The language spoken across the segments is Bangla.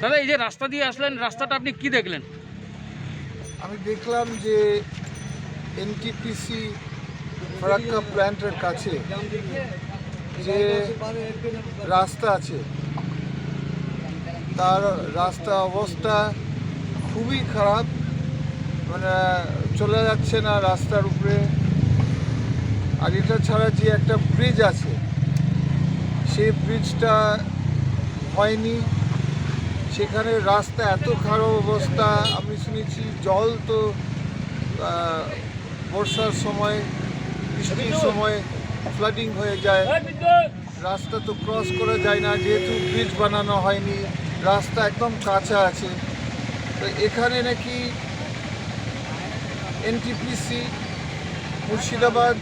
দাদা, এই যে রাস্তা দিয়ে আসলেন, রাস্তাটা আপনি কি দেখলেন? আমি দেখলাম যে এনটিপিসি ফারাক্কা প্ল্যান্টের কাছে যে রাস্তা আছে, তার রাস্তা অবস্থা খুবই খারাপ। মানে চলে যাচ্ছে না রাস্তার উপরে। আর এটা ছাড়া যে একটা ব্রিজ আছে, সেই ব্রিজটা হয়নি। সেখানে রাস্তা এত খারাপ অবস্থা, আমি শুনেছি জল তো বর্ষার সময়, বৃষ্টির সময় ফ্লাডিং হয়ে যায়। রাস্তা তো ক্রস করা যায় না, যেহেতু ব্রিজ বানানো হয়নি, রাস্তা একদম কাঁচা আছে। তো এখানে নাকি এনটিপিসি মুর্শিদাবাদ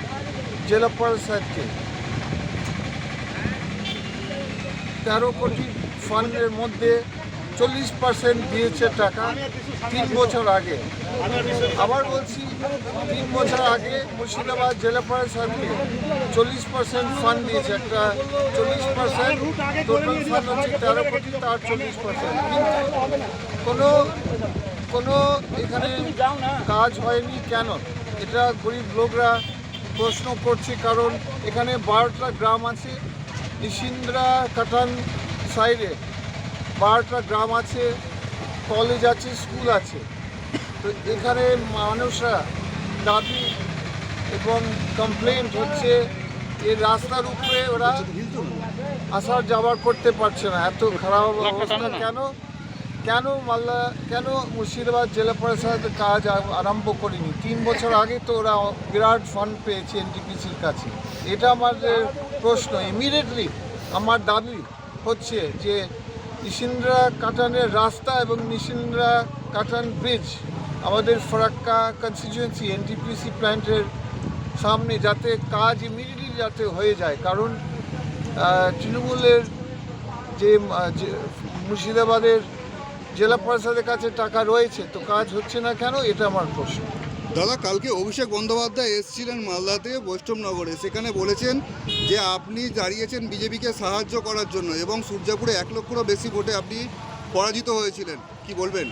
জেলা পরিষদকে তেরো কোটি ফান্ডের মধ্যে চল্লিশ পার্সেন্ট দিয়েছে টাকা তিন বছর আগে। আবার বলছি, তিন বছর আগে মুর্শিদাবাদ জেলা পরিষদকে চল্লিশ পার্সেন্ট ফান্ড দিয়েছে, একটা চল্লিশ পার্সেন্ট টোটাল ফান্ড হচ্ছে তেরো কোটি, তার চল্লিশ পার্সেন্ট কিন্তু কোনো কোনো এখানে কাজ হয়নি কেন? এটা গরিব লোকরা প্রশ্ন করছে, কারণ এখানে বারোটা গ্রাম আছে, নিশিন্দ্রা কাটান সাইডে। বারোটা গ্রাম আছে কলেজ আছে স্কুল আছে। তো এখানে মানুষরা দাবি এবং কমপ্লেন্ট হচ্ছে, এই রাস্তার উপরে ওরা আসার যাওয়ার করতে পারছে না। এত খারাপ অবস্থা। কেন? কেন মালদা কেন মুর্শিদাবাদ জেলা পরিষদ কাজ আরম্ভ করেনি? তিন বছর আগে তো ওরা বিরাট ফান্ড পেয়েছে এনটিপিসির কাছে। এটা আমাদের প্রশ্ন। ইমিডিয়েটলি আমার দাবি হচ্ছে যে নিশিন্দ্রা কাটানের রাস্তা এবং নিশিন্দ্রা কাটান ব্রিজ আমাদের ফরাক্কা কনস্টিটিউয়েন্সি এনটিপিসি প্ল্যান্টের সামনে যাতে কাজ ইমিডিয়েটলি যাতে হয়ে যায়। কারণ তৃণমূলের যে যে, মুর্শিদাবাদের জেলা পরিষদের কাছে টাকা রয়েছে, তো কাজ হচ্ছে না কেন? এটা আমার প্রশ্ন। দাদা, কালকে অভিষেক বন্দ্যোপাধ্যায় এসেছিলেন মালদাতে বৈষ্ণবনগরে। সেখানে বলেছেন যে আপনি দাঁড়িয়েছেন বিজেপিকে সাহায্য করার জন্য এবং সূর্যাপুরে এক লক্ষেরও বেশি ভোটে আপনি পরাজিত হয়েছিলেন। কি বলবেন?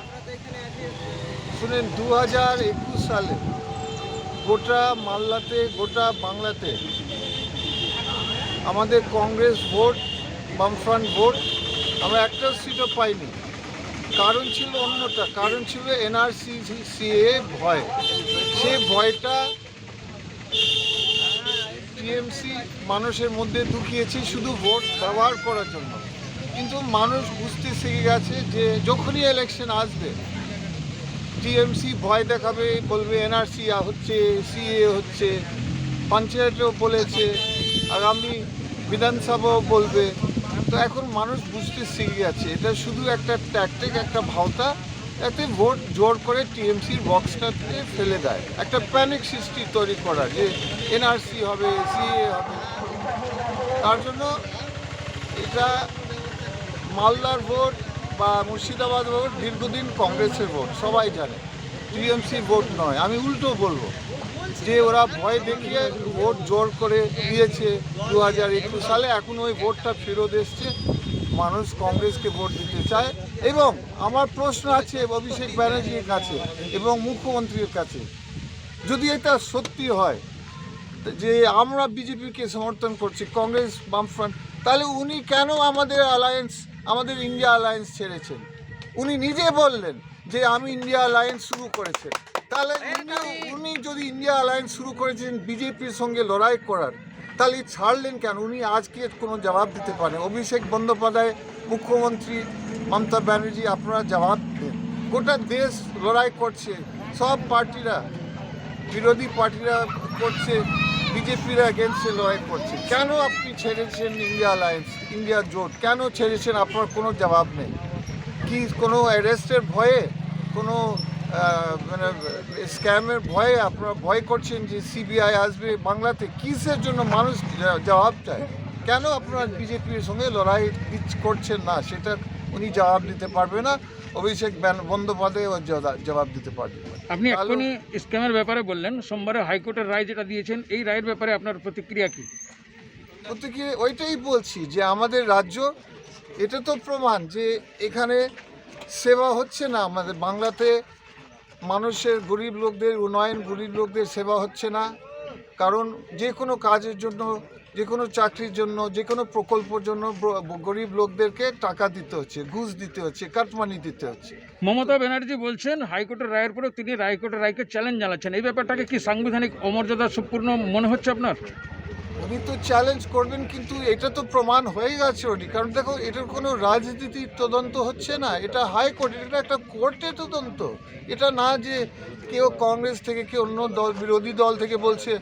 শুনেন দু হাজার একুশ সালে গোটা মালদাতে, গোটা বাংলাতে আমাদের কংগ্রেস ভোট, বামফ্রন্ট ভোট, আমরা একটা সিটও পাইনি। কারণ ছিল অন্যটা, কারণ ছিল এনআরসি সিএ ভয়। সে ভয়টা টিএমসি মানুষের মধ্যে ঢুকিয়েছে শুধু ভোট ব্যবহার করার জন্য। কিন্তু মানুষ বুঝতে শিখে গেছে যে যখনই ইলেকশন আসবে, টিএমসি ভয় দেখাবে, বলবে এনআরসি হচ্ছে, সিএ হচ্ছে, পঞ্চায়েতেও বলেছে, আগামী বিধানসভাও বলবে। তো এখন মানুষ বুঝতে শিখে গেছে এটা শুধু একটা ট্যাকটিক একটা ভাওতা, এতে ভোট জোর করে টিএমসির বক্সটাতে ফেলে দেয়। একটা প্যানিক সৃষ্টি তৈরি করা যে এনআরসি হবে, সিএ হবে। তার জন্য এটা মালদার ভোট বা মুর্শিদাবাদ ভোট দীর্ঘদিন কংগ্রেসের ভোট, সবাই জানে। টিএমসি ভোট নয়, আমি উল্টো বলব। যে ওরা ভয় দেখিয়ে ভোট জোর করে দিয়েছে দু হাজার একুশ সালে, এখন ওই ভোটটা ফেরত এসছে। মানুষ কংগ্রেসকে ভোট দিতে চায় এবং আমার প্রশ্ন আছে অভিষেক ব্যানার্জির কাছে এবং মুখ্যমন্ত্রীর কাছে। যদি এটা সত্যি হয়, যে আমরা বিজেপিকে সমর্থন করছি, কংগ্রেস বামফ্রন্ট, তাহলে উনি কেন আমাদের অ্যালায়েন্স আমাদের ইন্ডিয়া অ্যালায়েন্স ছেড়েছেন? উনি নিজে বললেন যে আমি ইন্ডিয়া অ্যালায়েন্স শুরু করেছেন। তাহলে উনি- যদি ইন্ডিয়া অ্যালায়েন্স শুরু করেছেন বিজেপির সঙ্গে লড়াই করার তাহলে ছাড়লেন কেন? উনি আজকে কোনো জবাব দিতে পারেন। অভিষেক বন্দ্যোপাধ্যায় মুখ্যমন্ত্রী মমতা ব্যানার্জি আপনারা জবাব দেন। গোটা দেশ লড়াই করছে। সব পার্টিরা বিরোধী পার্টিরা করছে বিজেপির এগেনস্টে লড়াই করছে। কেন আপনি ছেড়েছেন ইন্ডিয়া অ্যালায়েন্স ইন্ডিয়া জোট? কেন ছেড়েছেন? আপনার কোনো জবাব নেই। কি কোনো অ্যারেস্টের ভয়ে? কোনো মানে স্ক্যামের ভয়ে আপনারা ভয় করছেন যে সিবিআই আসবে বাংলাতে। কিসের জন্য মানুষ জবাব চায়? কেন আপনারা বিজেপির সঙ্গে লড়াই করছেন না? সেটা উনি জবাব দিতে পারবে না। অভিষেক ব্যান- বন্দ্যোপাধ্যায় জবাব দিতে পারবে আপনি এক্ষুনি স্ক্যামের ব্যাপারে বললেন সোমবারে হাইকোর্টের রায় যেটা দিয়েছেন এই রায়ের ব্যাপারে আপনার প্রতিক্রিয়া কি? প্রত্যেকে ওইটাই বলছি যে আমাদের রাজ্য এটা তো প্রমাণ যে এখানে সেবা হচ্ছে না। আমাদের বাংলাতে মানুষের গরিব লোকদের, উন্নয়ন গরিব লোকদের সেবা হচ্ছে না। কারণ যে কোনো কাজের জন্য, যে কোনো চাকরির জন্য, যে কোনো প্রকল্পের জন্য গরিব লোকদেরকে টাকা দিতে হচ্ছে, ঘুষ দিতে হচ্ছে, কাটমানি দিতে হচ্ছে। মমতা ব্যানার্জি বলছেন, হাইকোর্টের রায়ের পরে তিনি হাইকোর্টের রায়কে চ্যালেঞ্জ জানাচ্ছেন। এই ব্যাপারটাকে কি সাংবিধানিক অমর্যাদা সম্পূর্ণ মনে হচ্ছে আপনার? উনি তো চ্যালেঞ্জ করবেন কিন্তু এটা তো প্রমাণ হয়ে গেছে ওটি কারণ দেখো এটার কোনো রাজনীতির তদন্ত হচ্ছে না। এটা হাইকোর্ট এটা একটা কোর্টের তদন্ত। এটা না যে কেউ কংগ্রেস থেকে কেউ অন্য দল বিরোধী দল থেকে বলছে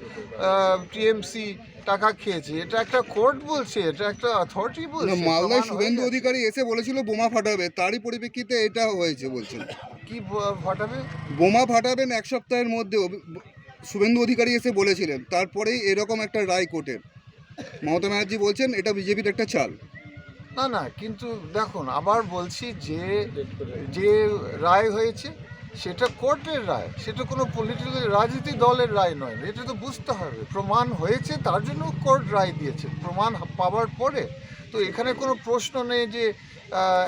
টিএমসি টাকা খেয়েছে। এটা একটা কোর্ট বলছে এটা একটা অথরিটি বলছে মালদায় শুভেন্দু অধিকারী এসে বলেছিল বোমা ফাটাবে। তারই পরিপ্রেক্ষিতে এটা হয়েছে বলছেন কি ফাটাবে? বোমা ফাটাবেন এক সপ্তাহের মধ্যে শুভেন্দু অধিকারী এসে বলেছিলেন তারপরেই এরকম একটা রায় কোর্টের। মমতা ব্যানার্জি বলছেন, এটা বিজেপির একটা চাল। না না, কিন্তু দেখুন, আবার বলছি যে যে রায় হয়েছে, সেটা কোর্টের রায়, সেটা কোনো পলিটিক্যাল রাজনীতি দলের রায় নয়, এটা তো বুঝতে হবে। প্রমাণ হয়েছে, তার জন্য কোর্ট রায় দিয়েছে, প্রমাণ পাওয়ার পরে। তো এখানে কোনো প্রশ্ন নেই যে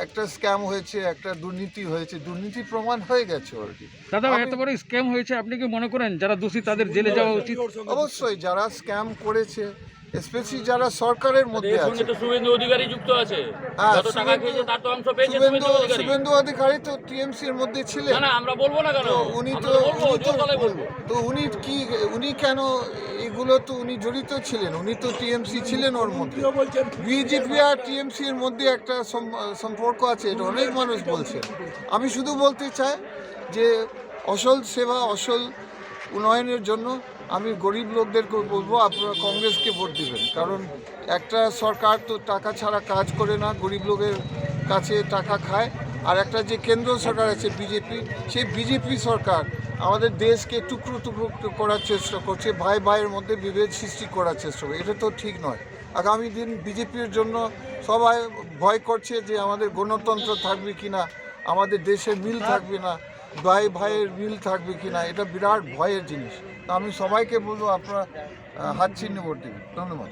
একটা স্ক্যাম হয়েছে একটা দুর্নীতি হয়েছে দুর্নীতি প্রমাণ হয়ে গেছে অলরেডি দাদা এত বড় স্ক্যাম হয়েছে আপনি কি মনে করেন যারা দোষী তাদের জেলে যাওয়া উচিত? অবশ্যই যারা স্ক্যাম করেছে স্পেশালি যারা সরকারের মধ্যে এর আছে। তো শুভেন্দু অধিকারী যুক্ত আছে। হ্যাঁ, যত টাকা খেয়েছে তার তো অংশ পেয়েছে শুভেন্দু অধিকারী। শুভেন্দু অধিকারী তো টিএমসির মধ্যে ছিলেন। না না আমরা বলব না কেন? উনি তো বলব উনি তো তো উনি কি উনি কেন এগুলো তো উনি জড়িত ছিলেন? উনি তো টিএমসি ছিলেন ওর মধ্যে। বিজেপি আর টিএমসি এর মধ্যে একটা সম্পর্ক আছে এটা অনেক মানুষ বলছে। আমি শুধু বলতে চাই যে অসল সেবা অসল উন্নয়নের জন্য আমি গরিব লোকদেরকে বলব, আপনারা কংগ্রেসকে ভোট দিবেন। কারণ একটা সরকার তো টাকা ছাড়া কাজ করে না, গরিব লোকের কাছে টাকা খায়। আর একটা যে কেন্দ্র সরকার আছে, বিজেপি, সেই বিজেপি সরকার আমাদের দেশকে টুকরো টুকরো করার চেষ্টা করছে, ভাই ভাইয়ের মধ্যে বিভেদ সৃষ্টি করার চেষ্টা করছে। এটা তো ঠিক নয়। আগামী দিন বিজেপির জন্য সবাই ভয় করছে যে আমাদের গণতন্ত্র থাকবে কিনা, আমাদের দেশে মিল থাকবে না। ভাই, ভাইয়ের মিল থাকবে কি না, এটা বিরাট ভয়ের জিনিস। তা আমি সবাইকে বলব, আপনারা হাত চিহ্ন ভোট দেবেন। ধন্যবাদ।